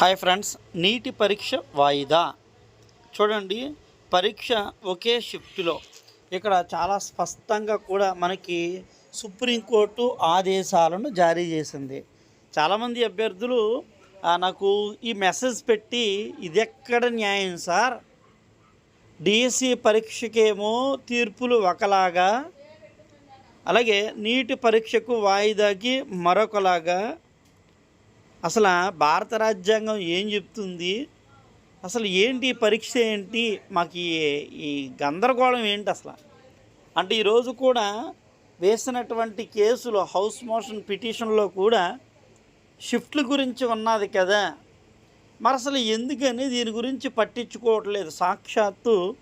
Hi friends నీటి పరీక్ష వాయిదా. చూడండి పరీక్ష ఒకే షిఫ్ట్లో. ఇక్కడ చాలా స్పష్టంగా కూడా మనకి సుప్రీంకోర్టు ఆదేశాలను జారీ చేసింది. చాలామంది అభ్యర్థులు నాకు ఈ మెసేజ్ పెట్టి ఇది ఎక్కడ న్యాయం సార్? డిఎస్సి పరీక్షకేమో తీర్పులు ఒకలాగా అలాగే నీటి పరీక్షకు వాయిదాకి మరొకలాగా అసలు భారత రాజ్యాంగం ఏం చెప్తుంది? అసలు ఏంటి పరీక్ష ఏంటి? మాకు ఈ ఈ గందరగోళం ఏంటి అసలు? అంటే ఈరోజు కూడా వేసినటువంటి కేసులు హౌస్ మోషన్ పిటిషన్లో కూడా షిఫ్ట్ల గురించి ఉన్నది కదా? మరి అసలు ఎందుకని దీని గురించి పట్టించుకోవట్లేదు? సాక్షాత్తు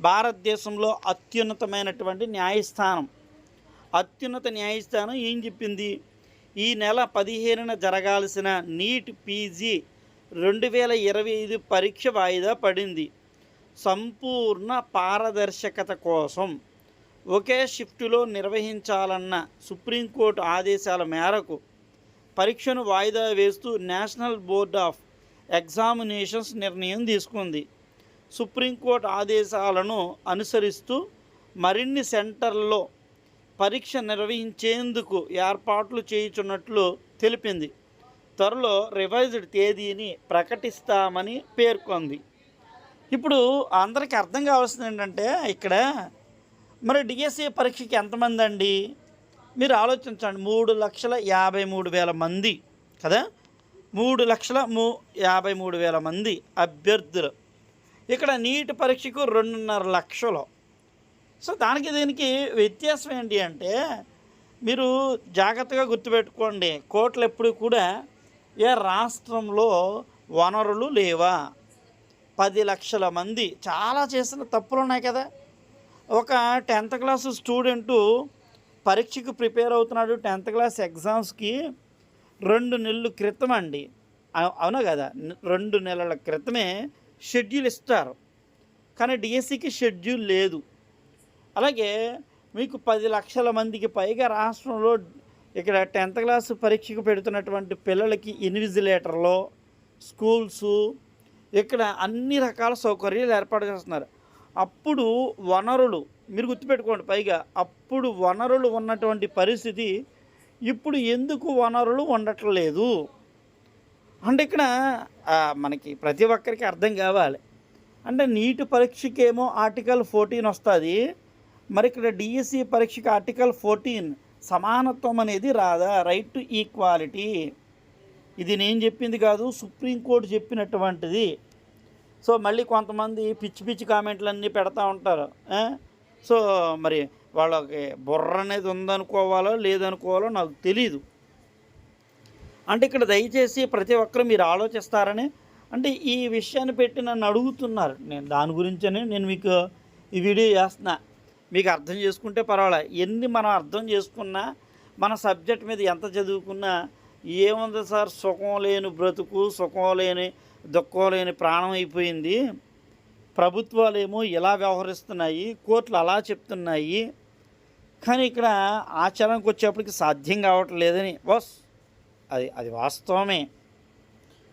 భారతదేశంలో అత్యున్నతమైనటువంటి న్యాయస్థానం. అత్యున్నత న్యాయస్థానం ఏం చెప్పింది? ఈ నెల పదిహేనున జరగాల్సిన నీట్ పీజీ రెండు వేల ఇరవై ఐదు పరీక్ష వాయిదా పడింది. సంపూర్ణ పారదర్శకత కోసం ఒకే షిఫ్టులో నిర్వహించాలన్న సుప్రీంకోర్టు ఆదేశాల మేరకు పరీక్షను వాయిదా వేస్తూ నేషనల్ బోర్డ్ ఆఫ్ ఎగ్జామినేషన్స్ నిర్ణయం తీసుకుంది. సుప్రీంకోర్టు ఆదేశాలను అనుసరిస్తూ మరిన్ని సెంటర్లలో పరీక్ష నిర్వహించేందుకు ఏర్పాట్లు చేయుచున్నట్లు తెలిపింది. త్వరలో రివైజ్డ్ తేదీని ప్రకటిస్తామని పేర్కొంది. ఇప్పుడు అందరికీ అర్థం కావాల్సింది ఏంటంటే ఇక్కడ మరి డిఎస్సి పరీక్షకి ఎంతమంది అండి? మీరు ఆలోచించండి మూడు లక్షల యాభై మూడు వేల మంది కదా? మూడు లక్షల మూ యాభై మూడు వేల మంది అభ్యర్థులు. ఇక్కడ నీటి పరీక్షకు రెండున్నర లక్షలు. సో దానికి దీనికి వ్యత్యాసం ఏంటి అంటే మీరు జాగ్రత్తగా గుర్తుపెట్టుకోండి కోట్లు ఎప్పుడు కూడా ఏ రాష్ట్రంలో వనరులు లేవా? పది లక్షల మంది చాలా చేసిన తప్పులు ఉన్నాయి కదా. ఒక టెన్త్ క్లాస్ స్టూడెంటు పరీక్షకు ప్రిపేర్ అవుతున్నాడు టెన్త్ క్లాస్ ఎగ్జామ్స్కి రెండు నెలల క్రితం అండి. అవునా కదా? రెండు నెలల క్రితమే షెడ్యూల్ ఇస్తారు. కానీ డిఎస్సికి షెడ్యూల్ లేదు. అలాగే మీకు పది లక్షల మందికి పైగా రాష్ట్రంలో ఇక్కడ టెన్త్ క్లాస్ పరీక్షకు పెడుతున్నటువంటి పిల్లలకి ఇన్విజిలేటర్లో స్కూల్సు ఇక్కడ అన్ని రకాల సౌకర్యాలు ఏర్పాటు చేస్తున్నారు. అప్పుడు వనరులు మీరు గుర్తుపెట్టుకోండి పైగా అప్పుడు వనరులు ఉన్నటువంటి పరిస్థితి ఇప్పుడు ఎందుకు వనరులు ఉండట్లేదు? అంటే ఇక్కడ మనకి ప్రతి ఒక్కరికి అర్థం కావాలి. అంటే నీటి పరీక్షకేమో ఆర్టికల్ ఫోర్టీన్ వస్తుంది. మరి ఇక్కడ డిఎస్సి పరీక్షకు ఆర్టికల్ ఫోర్టీన్ సమానత్వం అనేది రాదా? రైట్ టు ఈక్వాలిటీ ఇది నేను చెప్పింది కాదు సుప్రీంకోర్టు చెప్పినటువంటిది. సో మళ్ళీ కొంతమంది పిచ్చి పిచ్చి కామెంట్లన్నీ పెడతా ఉంటారు. సో మరి వాళ్ళకి బుర్ర అనేది ఉందనుకోవాలో లేదనుకోవాలో నాకు తెలీదు. అంటే ఇక్కడ దయచేసి ప్రతి ఒక్కరు మీరు ఆలోచిస్తారని అంటే ఈ విషయాన్ని పెట్టి నన్ను అడుగుతున్నారు. నేను దాని గురించనే నేను మీకు ఈ వీడియో చేస్తున్నా. మీకు అర్థం చేసుకుంటే పర్వాలే. ఎన్ని మనం అర్థం చేసుకున్నా మన సబ్జెక్ట్ మీద ఎంత చదువుకున్నా ఏముంది సార్? సుఖం లేని బ్రతుకు సుఖం లేని దుఃఖం లేని ప్రాణం అయిపోయింది. ప్రభుత్వాలు ఏమో ఇలా వ్యవహరిస్తున్నాయి కోర్టులు అలా చెప్తున్నాయి. కానీ ఇక్కడ ఆచరణకు వచ్చేప్పటికి సాధ్యం కావట్లేదని. బస్ అది అది వాస్తవమే.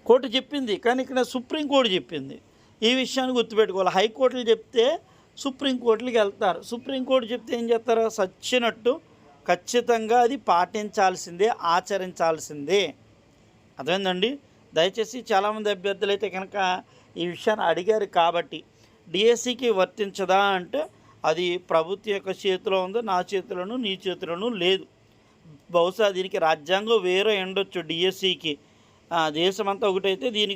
కోర్టు చెప్పింది కానీ ఇక్కడ సుప్రీంకోర్టు చెప్పింది. ఈ విషయాన్ని గుర్తుపెట్టుకోవాలి. హైకోర్టులు చెప్తే సుప్రీంకోర్టులకి వెళ్తారు. సుప్రీంకోర్టు చెప్తే ఏం చేస్తారు? సచ్చినట్టు ఖచ్చితంగా అది పాటించాల్సిందే ఆచరించాల్సిందే. అదేందండి దయచేసి చాలామంది అభ్యర్థులు అయితే కనుక ఈ విషయాన్ని అడిగారు కాబట్టి డిఎస్సికి వర్తించదా అంటే అది ప్రభుత్వం యొక్క చేతిలో ఉందో నా చేతిలోనూ నీ చేతిలోనూ లేదు. బహుశా దీనికి రాజ్యాంగం వేరే ఉండొచ్చు డిఎస్సికి. దేశమంతా ఒకటైతే దీనికి